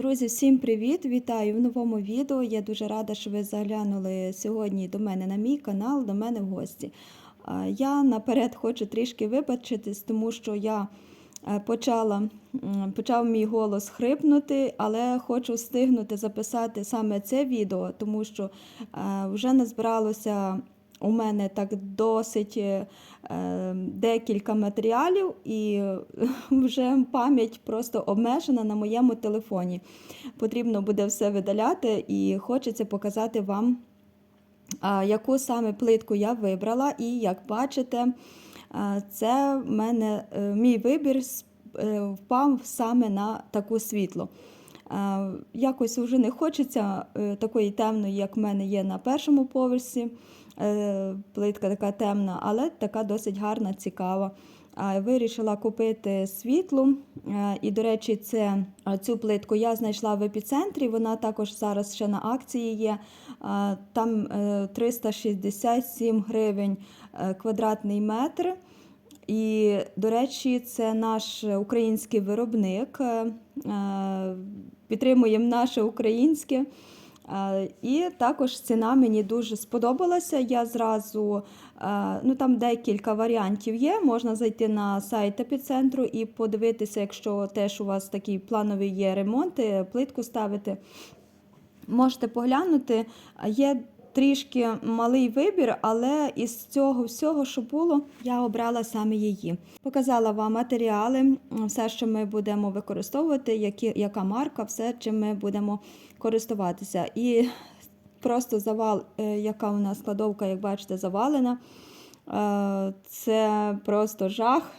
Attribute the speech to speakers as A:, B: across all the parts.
A: Друзі, всім привіт! Вітаю в новому відео. Я дуже рада, що ви заглянули сьогодні до мене на мій канал, до мене в гості. Я наперед хочу трішки вибачитись, тому що я е, почала, почав мій голос хрипнути, але хочу встигнути записати саме це відео, тому що е, вже назбиралося у мене так досить е, е, декілька матеріалів, і е, вже пам'ять просто обмежена на моєму телефоні. Потрібно буде все видаляти, і хочеться показати вам, яку саме плитку я вибрала. І як бачите, а, це в мене е, мій вибір е, впав саме на таку світло. Якось вже не хочеться е, такої темної, як в мене є на першому поверсі. Е, Плитка така темна, але така досить гарна, цікава. Вирішила купити світлу. Е, І, до речі, це, цю плитку я знайшла в епіцентрі. Вона також зараз ще на акції є. Там е, 367 гривень е, квадратний метр. І, до речі, це наш український виробник. е, е, Підтримуємо наше українське. Е, І також ціна мені дуже сподобалася. Я зразу, е, ну там декілька варіантів є. Можна зайти на сайт епіцентру і подивитися, якщо теж у вас такий плановий є ремонт, е, плитку ставити. Можете поглянути. Є трішки малий вибір, але із цього всього, що було, я обрала саме її. Показала вам матеріали, все, що ми будемо використовувати, які, яка марка, все, чим ми будемо користуватися. І просто завал, е, яка у нас складовка, як бачите, завалена. Е, Це просто жах.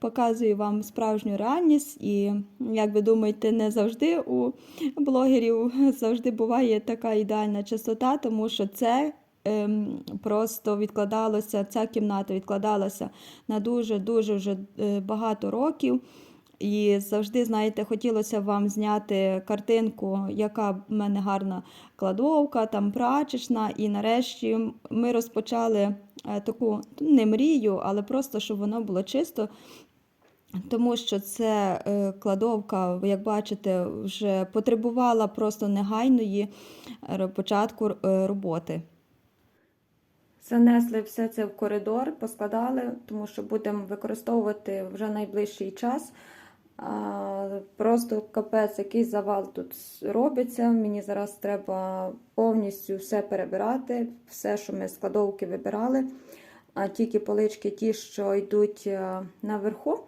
A: Показую вам справжню реальність, і як ви думаєте, не завжди у блогерів завжди буває така ідеальна чистота, тому що це ем, просто відкладалося, ця кімната відкладалася на дуже-дуже вже е, багато років. І завжди, знаєте, хотілося вам зняти картинку, яка в мене гарна кладовка, там прачечна. І нарешті ми розпочали е, таку не мрію, але просто щоб воно було чисто. Тому що це е, кладовка, як бачите, вже потребувала просто негайної е, початку е, роботи. Занесли все це в коридор, поскладали, тому що будемо використовувати вже найближчий час. Просто капець, який завал тут робиться. Мені зараз треба повністю все перебирати, все, що ми з кладовки вибирали, а тільки полички, ті, що йдуть наверху.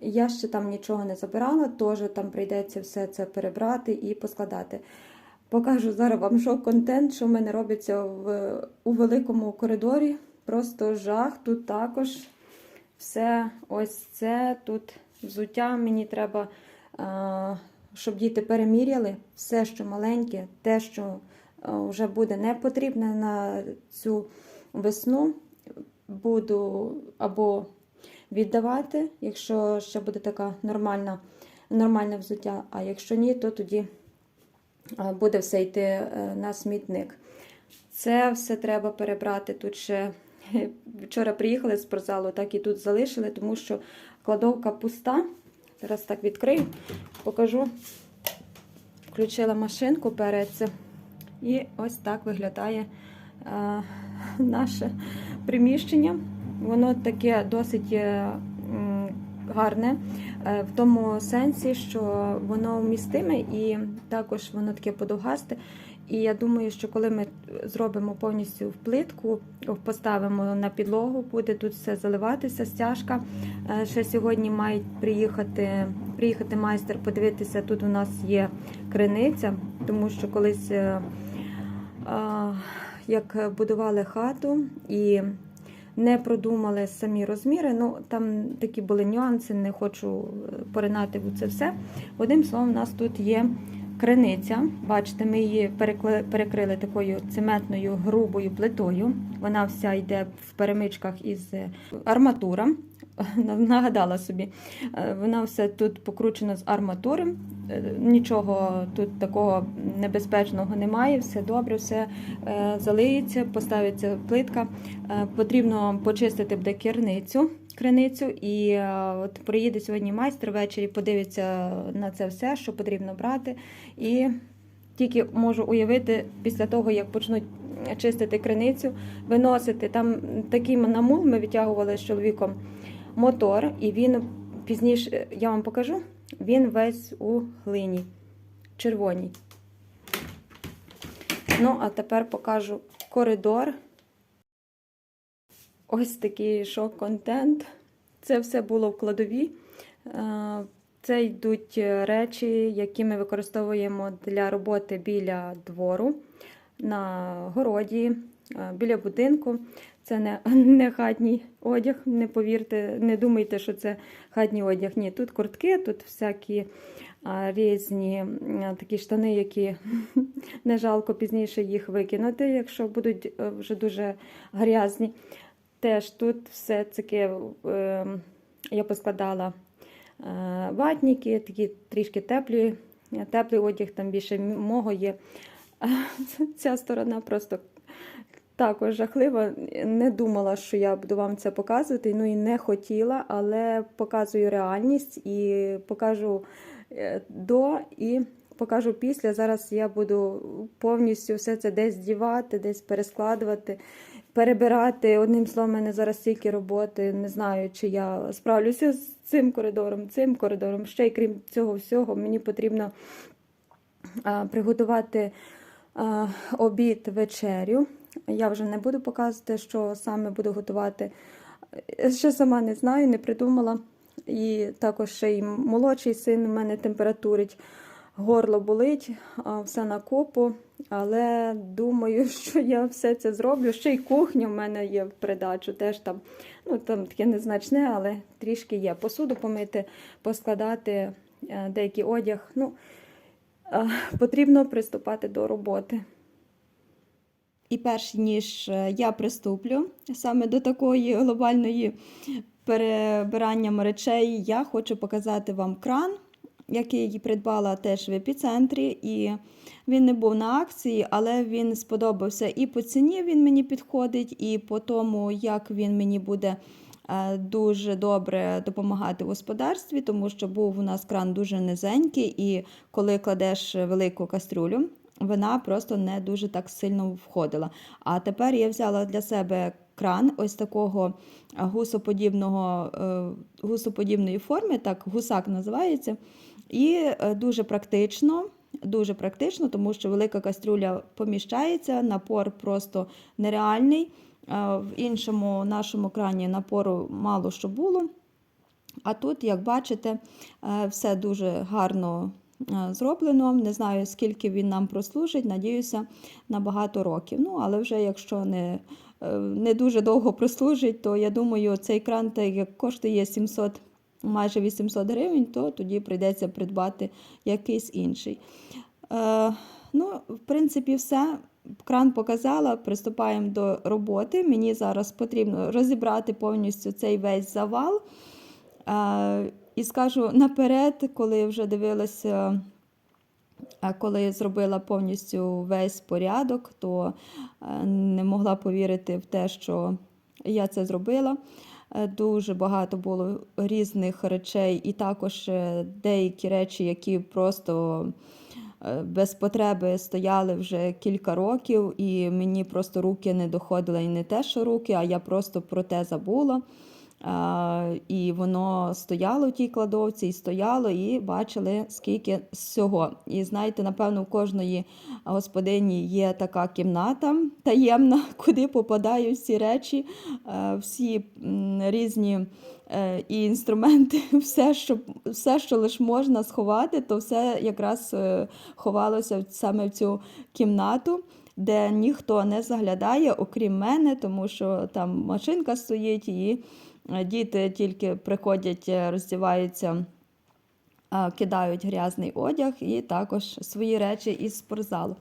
A: Я ще там нічого не забирала, теж там прийдеться все це перебрати і поскладати. Покажу зараз вам шок-контент, що в мене робиться в, у великому коридорі. Просто жах. Тут також все ось це. Тут взуття. Мені треба, щоб діти переміряли все, що маленьке, те, що вже буде не потрібне на цю весну. Буду або віддавати, якщо ще буде така нормальна, нормальне взуття. А якщо ні, то тоді буде все йти е, на смітник. Це все треба перебрати. Тут ще вчора приїхали з спортзалу, так і тут залишили, тому що кладовка пуста. Зараз так відкрию, покажу. Включила машинку перед цим. І ось так виглядає е, наше приміщення. Воно таке досить е, гарне е, в тому сенсі, що воно вмістиме і також воно таке подовгасте. І я думаю, що коли ми зробимо повністю в плитку, поставимо на підлогу, буде тут все заливатися, стяжка. Е, Ще сьогодні мають приїхати, приїхати майстер, подивитися, тут у нас є криниця, тому що колись, як будували хату і не продумали самі розміри, ну там такі були нюанси, не хочу е, поринати в це все. Одним словом, у нас тут є криниця. Бачите, ми її перекрили такою цементною грубою плитою. Вона вся йде в перемичках із е, арматура. нагадала собі. Е, Вона все тут покручена з арматури. Е, Нічого тут такого небезпечного немає, все добре, все е, залиється, поставиться плитка. Потрібно почистити буде керницю, криницю, і от приїде сьогодні майстер ввечері, подивиться на це все, що потрібно брати. І тільки можу уявити після того, як почнуть чистити криницю, виносити. Там такий намул ми витягували з чоловіком мотор, і він пізніше, я вам покажу, він весь у глині червоній. Ну, а тепер покажу коридор. Ось такий шок-контент. Це все було в кладові. Е, Це йдуть речі, які ми використовуємо для роботи біля двору, на городі, е, біля будинку. Це не, не хатній одяг, не повірте, не думайте, що це хатній одяг. Ні, тут куртки, тут всякі а, різні а, такі штани, які не жалко пізніше їх викинути, якщо будуть е, вже дуже грязні. Теж тут все таке е, я поскладала е, ватники, такі трішки теплі, теплий одяг, там більше мого є. Ця сторона просто також жахлива. Не думала, що я буду вам це показувати, ну і не хотіла, але показую реальність і покажу е, до і покажу після. Зараз я буду повністю все це десь дівати, десь перескладувати, перебирати. Одним словом, мене зараз стільки роботи. Не знаю, чи я справлюся з цим коридором, цим коридором. Ще й крім цього всього, мені потрібно приготувати обід вечерю. Я вже не буду показувати, що саме буду готувати. Е, Ще сама не знаю, не придумала. І також ще й молодший син у мене температурить, горло болить, все на купу. Але думаю, що я все це зроблю. Ще й кухня в мене є в придачу. Теж там, ну там таке незначне, але трішки є. Посуду помити, поскладати е, деякий одяг. Ну, потрібно приступати до роботи. І перш ніж е, я приступлю саме до такої глобальної перебирання речей, я хочу показати вам кран, який придбала теж в епіцентрі. І він не був на акції, але він сподобався і по ціні він мені підходить, і по тому, як він мені буде е, дуже добре допомагати в господарстві, тому що був у нас кран дуже низенький, і коли кладеш велику кастрюлю, вона просто не дуже так сильно входила. А тепер я взяла для себе кран ось такого гусоподібного, е, гусоподібної форми, так гусак називається. І е, дуже практично, дуже практично, тому що велика кастрюля поміщається, напор просто нереальний. Е, В іншому нашому крані напору мало що було. А тут, як бачите, е, все дуже гарно е, зроблено. Не знаю, скільки він нам прослужить, надіюся, на багато років. Ну, але вже якщо не, е, не дуже довго прослужить, то я думаю, цей кран як коштує 700, майже 800 гривень, то тоді прийдеться придбати якийсь інший. Е, ну, в принципі, все. Кран показала, приступаємо до роботи. Мені зараз потрібно розібрати повністю цей весь завал. Е, і скажу наперед, коли вже дивилася, коли зробила повністю весь порядок, то е, не могла повірити в те, що я це зробила. Е, Дуже багато було різних речей, і також е, деякі речі, які просто без потреби стояли вже кілька років, і мені просто руки не доходили. І не те, що руки, а я просто про те забула. І воно стояло в тій кладовці, і стояло, і бачили, скільки всього. І знаєте, напевно, у кожної господині є така кімната таємна, куди попадають всі речі, е, всі різні е, і інструменти, все, що, все, що лише можна сховати, то все якраз е, ховалося саме в цю кімнату. Де ніхто не заглядає, окрім мене, тому що там машинка стоїть, і діти тільки приходять, е, роздіваються, кидають грязний одяг і також свої речі із спортзалу.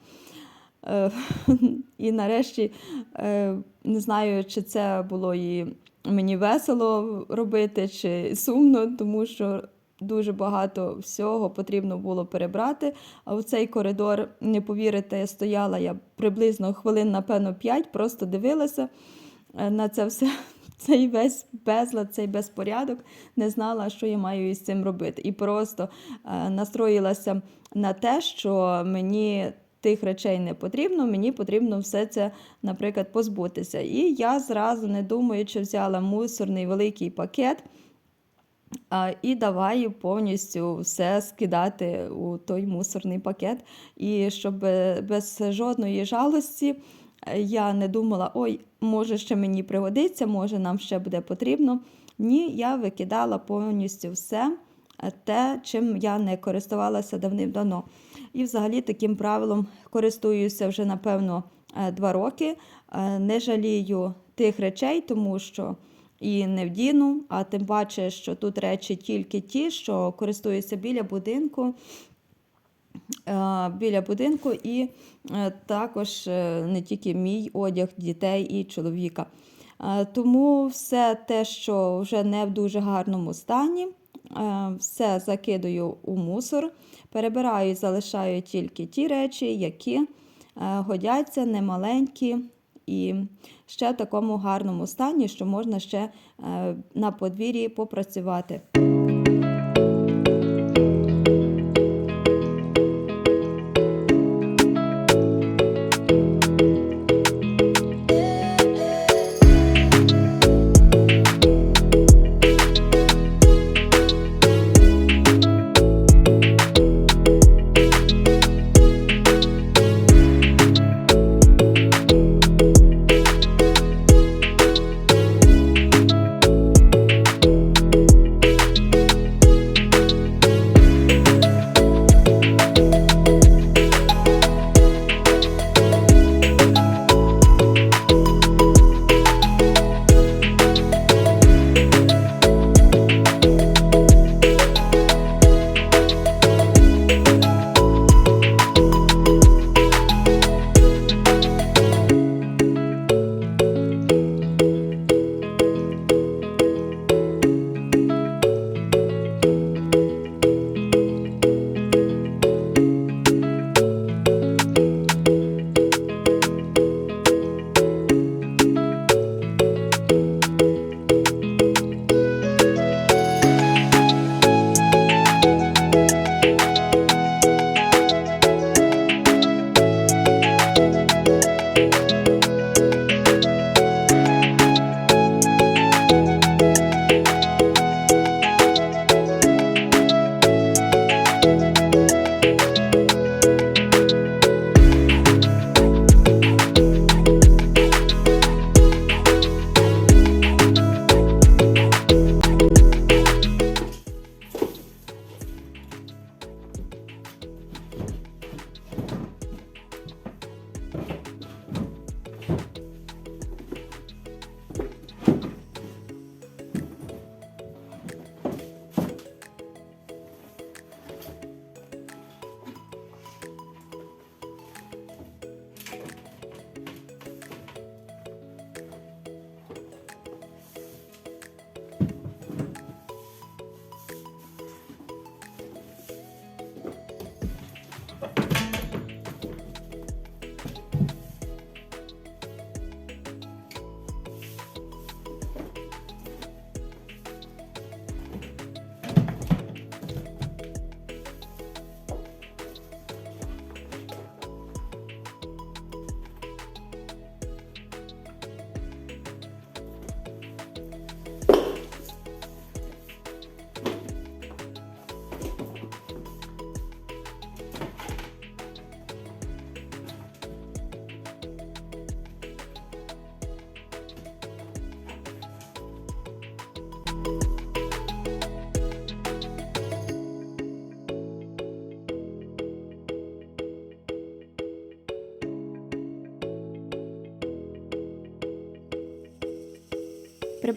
A: Е, І нарешті, е, не знаю, чи це було і мені весело робити чи сумно, тому що дуже багато всього потрібно було перебрати. А в цей коридор, не повірите, стояла я приблизно хвилин, напевно, 5, просто дивилася на це все. Цей весь безлад, цей безпорядок, не знала, що я маю із цим робити. І просто е, настроїлася на те, що мені тих речей не потрібно, мені потрібно все це, наприклад, позбутися. І я зразу, не думаючи, взяла мусорний великий пакет і давай повністю все скидати у той мусорний пакет. І щоб е, без жодної жалості я не думала, ой, може ще мені пригодиться, може нам ще буде потрібно. Ні, я викидала повністю все е, те, чим я не користувалася давним-давно. І взагалі таким правилом користуюся вже, напевно, е, два роки. Е, Не жалію тих речей, тому що і не вдіну, а тим паче, що тут речі тільки ті, що користуюся біля будинку. Е, Біля будинку і е, також е, не тільки мій одяг дітей і чоловіка. Тому все те, що вже не в дуже гарному стані, все закидаю у мусор, перебираю і залишаю тільки ті речі, які годяться, немаленькі і ще в такому гарному стані, що можна ще на подвір'ї попрацювати.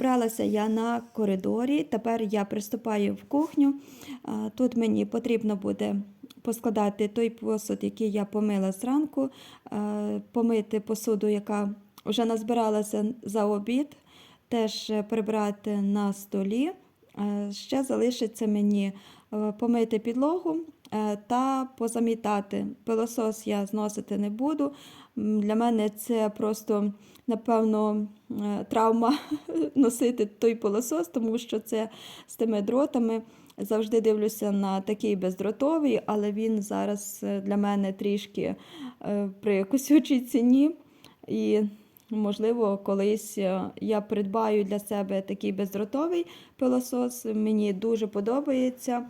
A: Прибралася я на коридорі. Тепер я приступаю в кухню. Тут мені потрібно буде поскладати той посуд, який я помила зранку, помити посуду, яка вже назбиралася за обід. теж прибрати на столі. Ще залишиться мені е, помити підлогу е, та позамітати. Пилосос я зносити не буду. Для мене це просто, напевно, е, травма носити той пилосос, тому що це з тими дротами. Завжди дивлюся на такий бездротовий, але він зараз е, для мене трішки е, при косючій ціні. І, можливо, колись я придбаю для себе такий бездротовий пилосос. Мені дуже подобається,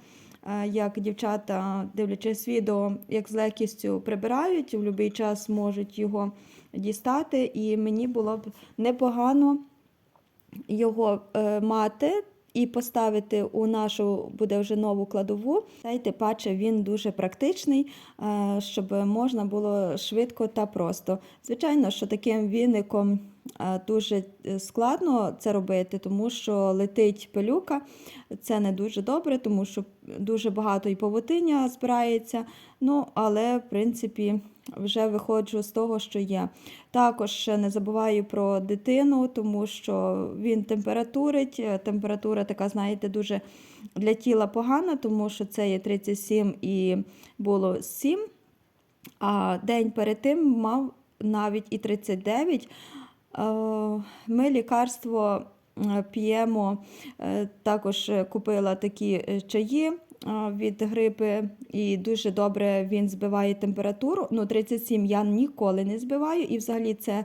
A: як дівчата, дивлячись відео, як з легкістю прибирають, в будь-який час можуть його дістати. І мені було б непогано його е, мати і поставити у нашу буде вже нову кладову. Та й тим паче він дуже практичний, е, щоб можна було швидко та просто. Звичайно, що таким віником е, дуже е, складно це робити, тому що летить пилюка. Це не дуже добре, тому що дуже багато і павутиння збирається. Ну, але в принципі вже виходжу з того, що є. Також не забуваю про дитину, тому що він температурить. Е, Температура така, знаєте, дуже для тіла погана, тому що це є 37 і було 7. А день перед тим мав навіть і 39. Е, Ми лікарство е, п'ємо, е, також купила такі чаї від грипи, і дуже добре він збиває температуру. Ну, 37 я ніколи не збиваю, і взагалі це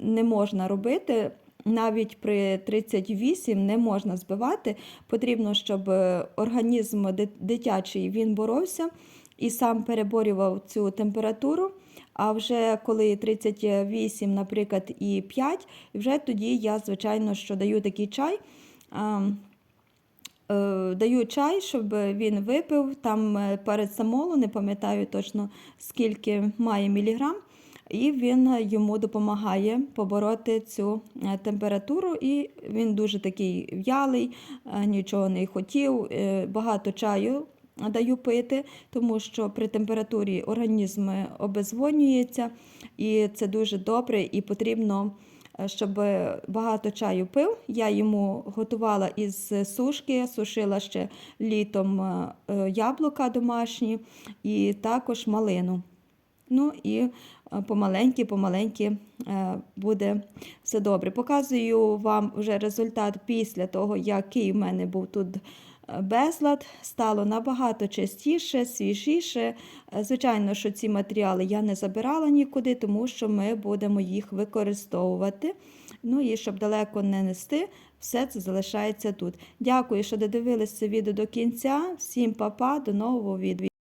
A: не можна робити. Навіть при 38 не можна збивати. Потрібно, щоб організм ди- дитячий він боровся і сам переборював цю температуру. А вже коли 38, наприклад, і 5, вже тоді я, звичайно, що даю такий чай. е, Даю чай, щоб він випив там е, парацетамолу, не пам'ятаю точно скільки має міліграм, і він йому допомагає побороти цю е, температуру. І він дуже такий в'ялий, нічого не хотів, багато чаю даю пити, тому що при температурі організм обезвонюється, і це дуже добре, і потрібно, е, щоб багато чаю пив. Я йому готувала із сушки, сушила ще літом е, е, яблука домашні і також малину. Ну і помаленьки е, буде все добре. Показую вам вже результат після того, який в мене був тут безлад. Стало набагато частіше, свіжіше. Звичайно, що ці матеріали я не забирала нікуди, тому що ми будемо їх використовувати. Ну і щоб далеко не нести, все це залишається тут. Дякую, що додивилися відео до кінця. Всім па-па, до нового відео.